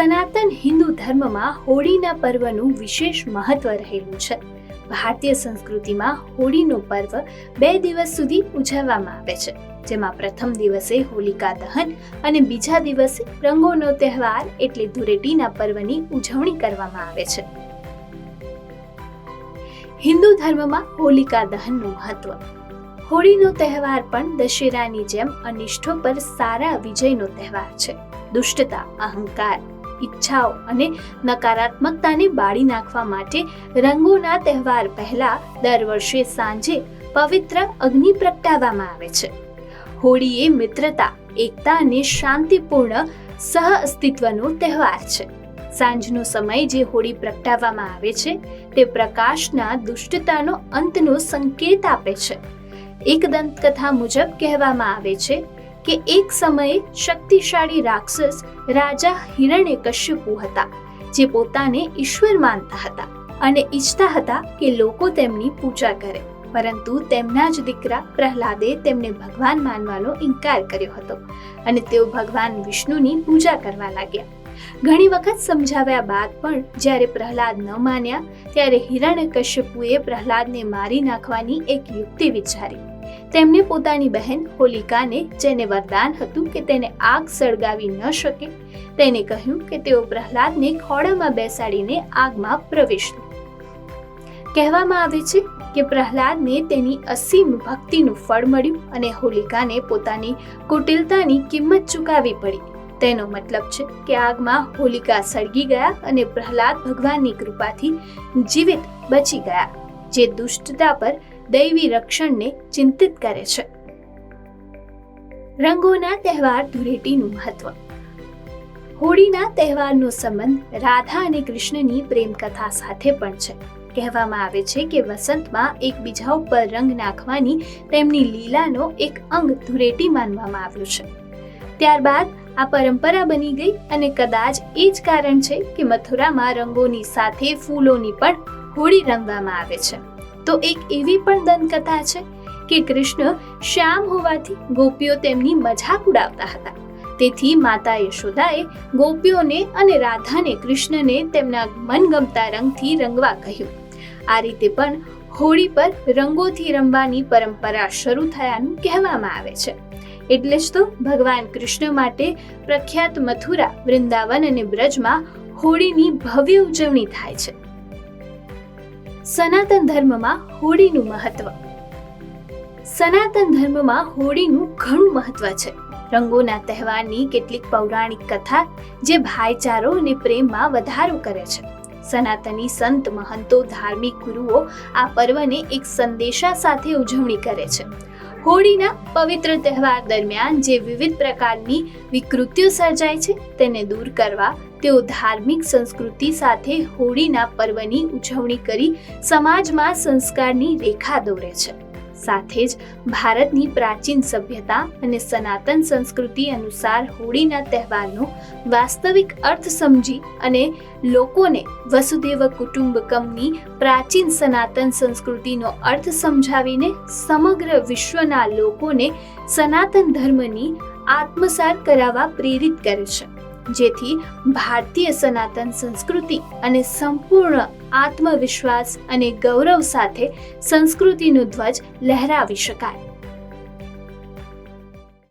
સનાતન હિન્દુ ધર્મમાં હોળીના પર્વનું વિશેષ મહત્વ રહેલું છે. ભારતીય સંસ્કૃતિમાં હોળીનો પર્વ બે દિવસ સુધી ઉજવવામાં આવે છે. જેમાં પ્રથમ દિવસે હોલિકા દહન અને બીજા દિવસે રંગોનો તહેવાર એટલે ધૂળેટીના પર્વની ઉજવણી કરવામાં આવે છે. હિન્દુ ધર્મમાં હોલિકા દહનનું મહત્વ. હોળીનો તહેવાર પણ દશેરાની જેમ અનિષ્ઠો પર સારા વિજયનો તહેવાર છે. દુષ્ટતા, અહંકાર ઈચ્છાઓ અને નકારાત્મકતાને બાળી નાખવા માટે રંગોના તહેવાર પહેલા દર વર્ષે સાંજે પવિત્ર અગ્નિ પ્રગટાવવામાં આવે છે. હોળી એ મિત્રતા, એકતા અને શાંતિપૂર્ણ સહ અસ્તિત્વનો તહેવાર છે. સાંજનો સમય જે હોળી પ્રગટાવવામાં આવે છે, તે પ્રકાશના દુષ્ટતાનો અંતનો સંકેત આપે છે. એક દંતકથા મુજબ કહેવામાં આવે છે કે એક સમયે શક્તિશાળી રાક્ષસ રાજા હિરણ્યકશ્યપુ હતા, જે પોતાને ઈશ્વર માનતા હતા અને ઈચ્છતા હતા કે લોકો તેમની પૂજા કરે. પરંતુ તેમના જ દીકરા પ્રહલાદે તેમને ભગવાન માનવાનો ઇનકાર કર્યો હતો અને તેઓ ભગવાન વિષ્ણુની પૂજા કરવા લાગ્યા. ઘણી વખત સમજાવ્યા બાદ પણ જ્યારે પ્રહલાદ ન માન્યા, ત્યારે હિરણ્યકશ્યપુએ પ્રહલાદને મારી નાખવાની એક યુક્તિ વિચારી. તેમણે પોતાની બહેન હોલિકાને જેને વરદાન હતું કે તેને આગ સળગાવી ન શકે, તેને કહ્યું કે તેઓ પ્રહલાદને ખોળામાં બેસાડીને આગમાં પ્રવેશતું. કહેવામાં આવે છે કે પ્રહલાદને તેની અસીમ ભક્તિનું ફળ મળ્યું અને હોલિકાને પોતાની કુટિલતાની કિંમત ચૂકવવી પડી. તેનો મતલબ છે કે આગમાં હોલિકા સળગી ગયા અને પ્રહલાદ ભગવાનની કૃપાથી જીવિત બચી ગયા, જે દુષ્ટતા પર દૈવી રક્ષણને ચિંતિત કરે છે. રંગોના તહેવાર ધૂળેટીનું મહત્વ. હોળીના તહેવારનો સંબંધ રાધા અને કૃષ્ણની પ્રેમ કથા સાથે પણ છે. કહેવામાં આવે છે કે વસંતમાં એકબીજા ઉપર રંગ નાખવાની તેમની લીલાનો એક અંગ ધૂળેટી માનવામાં આવ્યો છે. ત્યારબાદ આ પરંપરા બની ગઈ અને કદાચ એ જ કારણ છે કે મથુરામાં રંગોની સાથે ફૂલોની પણ હોળી રંગવામાં આવે છે. તો એક એવી પણ દંતકથા છે કે કૃષ્ણ શ્યામ હોવાથી ગોપીઓ તેમની મજાક ઉડાવતા હતા. તેથી માતા યશોદાએ ગોપીઓને અને રાધાને કૃષ્ણને તેમના મનગમતા રંગથી રંગવા કહ્યું. આ રીતે પણ હોળી પર રંગોથી રમવાની પરંપરા શરૂ થયાનું કહેવામાં આવે છે. એટલે જ તો ભગવાન કૃષ્ણ માટે પ્રખ્યાત મથુરા, વૃંદાવન અને બ્રજમાં હોળીની ભવ્ય ઉજવણી થાય છે. સનાતન ધર્મમાં હોળીનું મહત્વ. સનાતન ધર્મમાં હોળીનું ઘણું મહત્વ છે. રંગોના તહેવારની કેટલીક પૌરાણિક કથા જે ભાઈચારો અને પ્રેમમાં વધારો કરે છે. સનાતની સંત મહંતો ધાર્મિક ગુરુઓ આ પર્વને એક સંદેશા સાથે ઉજવણી કરે છે. હોળીના પવિત્ર તહેવાર દરમિયાન જે વિવિધ પ્રકારની વિકૃતિઓ સર્જાય છે તેને દૂર કરવા તેઓ ધાર્મિક સંસ્કૃતિ સાથે હોળીના પર્વની ઉજવણી કરી સમાજમાં સંસ્કારની રેખા દોરે છે. સાથે જ ભારતની પ્રાચીન સભ્યતા અને સનાતન સંસ્કૃતિ અનુસાર હોળીના તહેવારનો વાસ્તવિક અર્થ સમજી અને લોકોને વસુદેવ કુટુંબકમની પ્રાચીન સનાતન સંસ્કૃતિનો અર્થ સમજાવીને સમગ્ર વિશ્વના લોકોને સનાતન ધર્મની આત્મસાર કરાવવા પ્રેરિત કરે છે. જેથી ભારતીય સનાતન સંસ્કૃતિ અને સંપૂર્ણ આત્મવિશ્વાસ અને ગૌરવ સાથે સંસ્કૃતિનું ધ્વજ લહેરાવી શકાય.